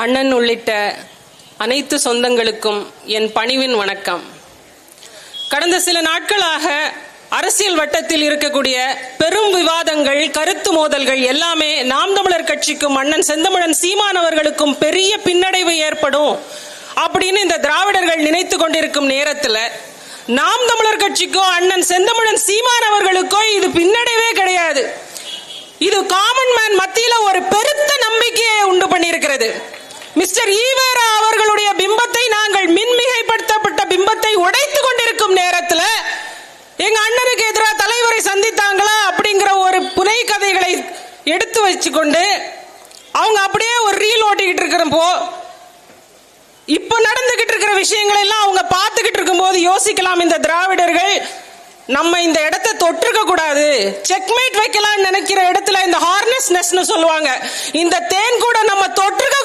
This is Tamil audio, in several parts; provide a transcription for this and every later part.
அண்ணன் உள்ளிட்ட அனைத்து சொந்தங்களுக்கும் என் பணிவின் வணக்கம். கடந்த சில நாட்களாக அரசியல் வட்டத்தில் இருக்கக்கூடிய பெரும் விவாதங்கள் கருத்து மோதல்கள் எல்லாமே நாம் தமிழர் கட்சிக்கும் அண்ணன் செந்தமிழன் சீமானவர்களுக்கும் பெரிய பின்னடைவு ஏற்படும் அப்படின்னு இந்த திராவிடர்கள் நினைத்து கொண்டிருக்கும் நேரத்தில் நாம் தமிழர் கட்சிக்கோ அண்ணன் செந்தமிழன் சீமான் அவர்களுக்கோ இது பின்னடைவே கிடையாது. இது காமன் மேன் மத்தியில ஒரு பெருத்த நம்பிக்கையை உண்டு பண்ணியிருக்கிறது. மிஸ்டர் ஈவேரா அவர்களுடைய பிம்பத்தை நாங்கள் மின்மிகைப்படுத்தப்பட்ட பிம்பத்தை உடைத்து கொண்டிருக்கும் நேரத்தில் எங்க அண்ணனுக்கு எதிராக தலைவரை சந்தித்தாங்களா அப்படிங்கிற ஒரு புனை கதைகளை எடுத்து வச்சுக்கொண்டு அவங்க அப்படியே ஒரு ரீல் ஓட்டிக்கிட்டு இருக்கிறப்போ இப்ப நடந்துகிட்டு இருக்கிற விஷயங்களை எல்லாம் அவங்க பார்த்துக்கிட்டு இருக்கும்போது யோசிக்கலாம். இந்த திராவிடர்கள் நம்ம இந்த இடத்தை தொற்றுக்க கூடாது. செக்மேட் வைக்கலாம்னு நினைக்கிற இடத்துல இந்த ஹார்னஸ்னஸ்னு சொல்லுவாங்க. இந்த தேன் கூட நம்ம தொற்றுக்க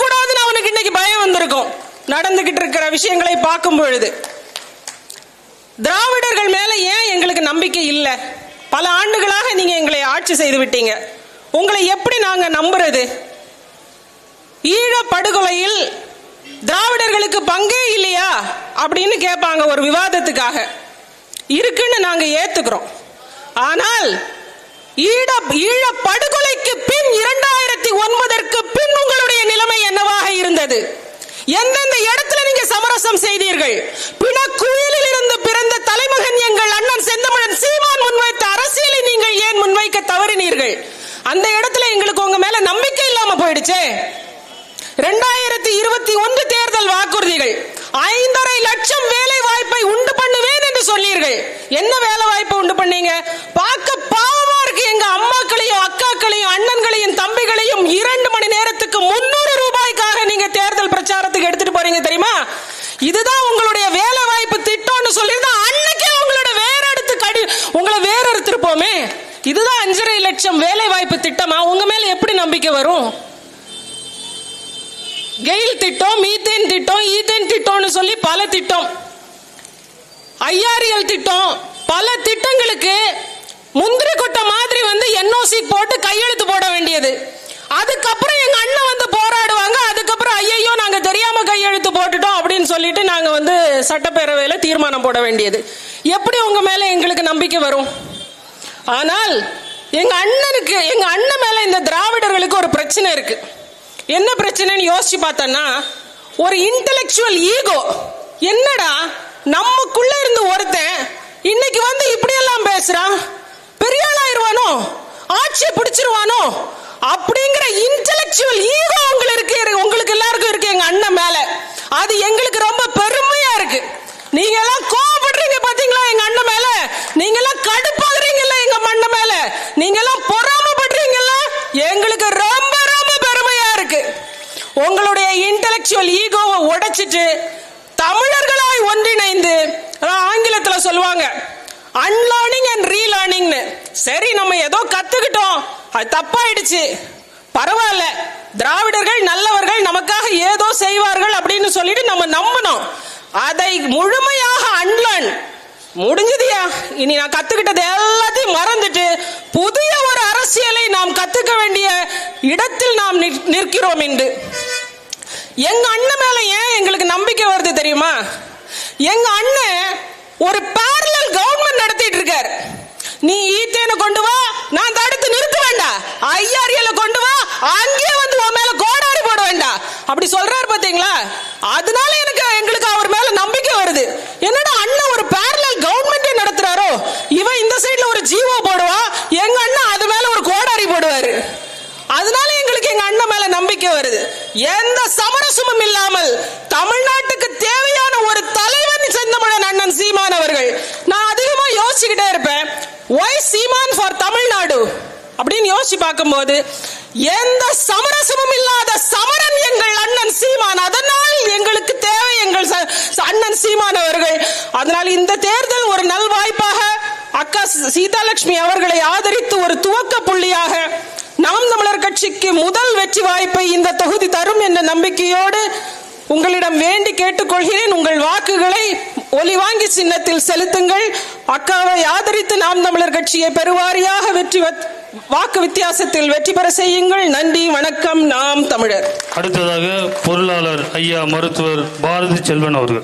உங்களுக்கு இன்னைக்கு பயம் வந்திருக்கும். நடந்துகிட்டு இருக்கிற விஷயங்களை பார்க்கும் பொழுது. திராவிடர்கள் மேல ஏன் எங்களுக்கு நம்பிக்கை இல்லை? பல ஆண்டுகளாக நீங்க எங்களை ஆட்சி செய்து விட்டீங்க. உங்களை எப்படி நாங்க நம்புறது? ஈழ படுகொலையில் திராவிடர்களுக்கு பங்கே இல்லையா? அப்படின்னு கேட்பாங்க ஒரு விவாதத்துக்காக. இருக்குன்னு நாங்க ஏத்துக்கிறோம். ஆனால் ஈழ ஈழ படுகொலைக்கு பின் இரண்டாயிரத்தி ஒன்பதற்கு பின் உங்களுடைய நிலைமை என்னவாக இருந்தது எந்தெந்த இடத்துல நீங்க சமரசம் செய்தீர்கள் பிணக்குயிலில் இருந்து பிறந்த தலைமகன் எங்கள் அண்ணன் செந்தமிழன் சீமான் முன்வைத்த அரசியலை நீங்கள் ஏன் முன்வைக்க தவறினீர்கள் அந்த இடத்துல எங்களுக்கு உங்க மேல நம்பிக்கை இல்லாம போயிடுச்சே ரெண்டாயிரத்தி இருபத்தி ஒன்று தேர்தல் வாக்குறுதிகள். ஐந்தரை லட்சம் வேலை வாய்ப்பை உண்டு பண்ணுவேன் என்று சொன்னீர்கள். என்ன வேலை வாய்ப்பை உண்டு பண்ணீங்க? பார்க்க பாவமா இருக்கு. எங்க அம்மாக்களையும் அக்காக்களையும் அண்ணன்களையும் தம்பிகளையும் இரண்டு மணி நேரத்துக்கு முன்னூறு ரூபாய்க்காக நீங்க தேர்தல் பிரச்சாரத்துக்கு எடுத்துட்டு போறீங்க தெரியுமா? இதுதான் உங்களுடைய வேலை வாய்ப்பு திட்டம்னு சொல்லியிருந்தா அன்னைக்கே உங்களோட வேற எடுத்து கடி உங்களை வேற எடுத்திருப்போமே இதுதான் அஞ்சரை லட்சம் வேலை வாய்ப்பு திட்டமா? உங்க மேல எப்படி நம்பிக்கை வரும் கெயில் திட்டம் மீத்தேன் திட்டம் ஈத்தேன் திட்டம்னு சொல்லி பல திட்டம். ஐஆர்எல் திட்டம் பல திட்டங்களுக்கு முந்திரி கொட்டை மாதிரி வந்து என்ஓசி போட்டு கையெழுத்து போட வேண்டியது. அதுக்கப்புறம் எங்க அண்ணன் வந்து போராடுவாங்க அதுக்கப்புறம் ஐயையோ நாங்க தெரியாம கையெழுத்து போட்டுட்டோம் அப்படின்னு சொல்லிட்டு நாங்க வந்து சட்டப்பேரவையில தீர்மானம் போட வேண்டியது. எப்படி உங்க மேல எங்களுக்கு நம்பிக்கை வரும்? ஆனால் எங்க அண்ணனுக்கு எங்க அண்ணன் மேல இந்த திராவிடர்களுக்கு ஒரு பிரச்சனை இருக்கு. என்ன பிரச்சனைன்னு யோசிச்சு பார்த்தோன்னா ஒரு இன்டலெக்சுவல் ஈகோ என்னடா நமக்குள்ள இருந்து ஒருத்தன் இன்னைக்கு வந்து இப்படி எல்லாம் பேசுறான்? பெரிய ஆளாயிருவானோ? ஆட்சியை பிடிச்சிருவானோ? அப்படிங்கிற இன்டெலெக்சுவல் ஈகோ உங்களுக்கு இருக்கு உங்களுக்கு எல்லாருக்கும் இருக்கு எங்க அண்ணன் மேலே அது எங்களுக்கு ரொம்ப பெருமையா இருக்கு நீங்க எல்லாம் கோவப்படுறீங்க பாத்தீங்களா எங்க அண்ணன் மேல நீங்க எல்லாம் கடுப்பாகிறீங்கல்ல எங்க மண்ண மேல நீங்க எல்லாம் பொறாமப்படுறீங்கல்ல எங்களுக்கு ரொம்ப ரொம்ப பெருமையா இருக்கு உங்களுடைய இன்டெலெக்சுவல் ஈகோவை உடைச்சிட்டு தமிழர்களாய் ஒன்றிணைந்து ஆங்கிலத்தில் சொல்லுவாங்க அன்லேர்னிங் அண்ட் ரீலேர்னிங்னு சரி நம்ம ஏதோ கத்துக்கிட்டோம் அது தப்பாயிடுச்சு. பரவாயில்ல திராவிடர்கள் நல்லவர்கள் நமக்காக ஏதோ செய்வார்கள் அப்படின்னு சொல்லிட்டு நம்ம நம்பணும் அதை முழுமையாக அன்லேர்ன் முடிஞ்சதுயா இனி நான் கத்துக்கிட்டது எல்லாத்தையும் மறந்துட்டு புதிய ஒரு அரசியலை நாம் கத்துக்க வேண்டிய இடத்தில் நாம் நிற்- நிற்கிறோம் என்று எங்க அண்ணன் மேல ஏன் எங்களுக்கு நம்பிக்கை வருது தெரியுமா? எங்க அண்ணன் ஒரு பேரலல் கவர்மெண்ட் நடத்திட்டு இருக்காரு. நீ ஈத்தேன கொண்டு வா நான் தடுத்து நிறுத்த வேண்டாம் ஐஆர்ஏல கொண்டு வா அங்கேயே வந்து உன் மேல கோடாரி போட வேண்டாம் அப்படி சொல்றாரு பாத்தீங்களா? அதனால எனக்கு எங்களுக்கு அவர் மேல நம்பிக்கை வருது. என்னடா அண்ணன் ஒரு பேரலல் கவர்மெண்டே நடத்துறாரோ? இவன் இந்த சைடுல ஒரு ஜீவோ போடுவா எங்க அண்ணன் அது மேல ஒரு கோடாரி போடுவாரு அதனால எங்களுக்கு எங்க அண்ணன் மேல நம்பிக்கை வருது. எந்த சமரசமும் இல்லாமல் தமிழ்நாட்டுக்கு தேவையான ஒரு தலைவன் செந்தமிழன் அண்ணன் சீமான் அவர்கள். நான் அதிகமா யோசிச்சுக்கிட்டே இருப்பேன். Why Seeman for Tamil Nadu? அப்படின்னு யோசிச்சு பார்க்கும்போது எந்த சமரசமும் இல்லாத சமரன் எங்கள் அண்ணன் சீமான். அதனால் எங்களுக்கு தேவை எங்கள் அண்ணன் சீமான் அவர்கள். அதனால் இந்த தேர்தல் ஒரு நல் வாய்ப்பாக அக்கா சீதாலட்சுமி அவர்களை ஆதரித்து ஒரு துவக்க புள்ளியாக நாம் தமிழர் கட்சிக்கு முதல் வெற்றி வாய்ப்பை இந்த தொகுதி தரும் என்ற நம்பிக்கையோடு உங்களிடம் வேண்டி கேட்டுக்கொள்கிறேன். உங்கள் வாக்குகளை ஒலிவாங்கி சின்னத்தில் செலுத்துங்கள். அக்காவை ஆதரித்து நாம் தமிழர் கட்சியை பெருவாரியாக வெற்றி வத்- வாக்கு வித்தியாசத்தில் வெற்றி பெற செய்யுங்கள். நன்றி வணக்கம். நாம் தமிழர். அடுத்ததாக பொருளாளர் ஐயா மருத்துவர் பாரதி செல்வன் அவர்கள்.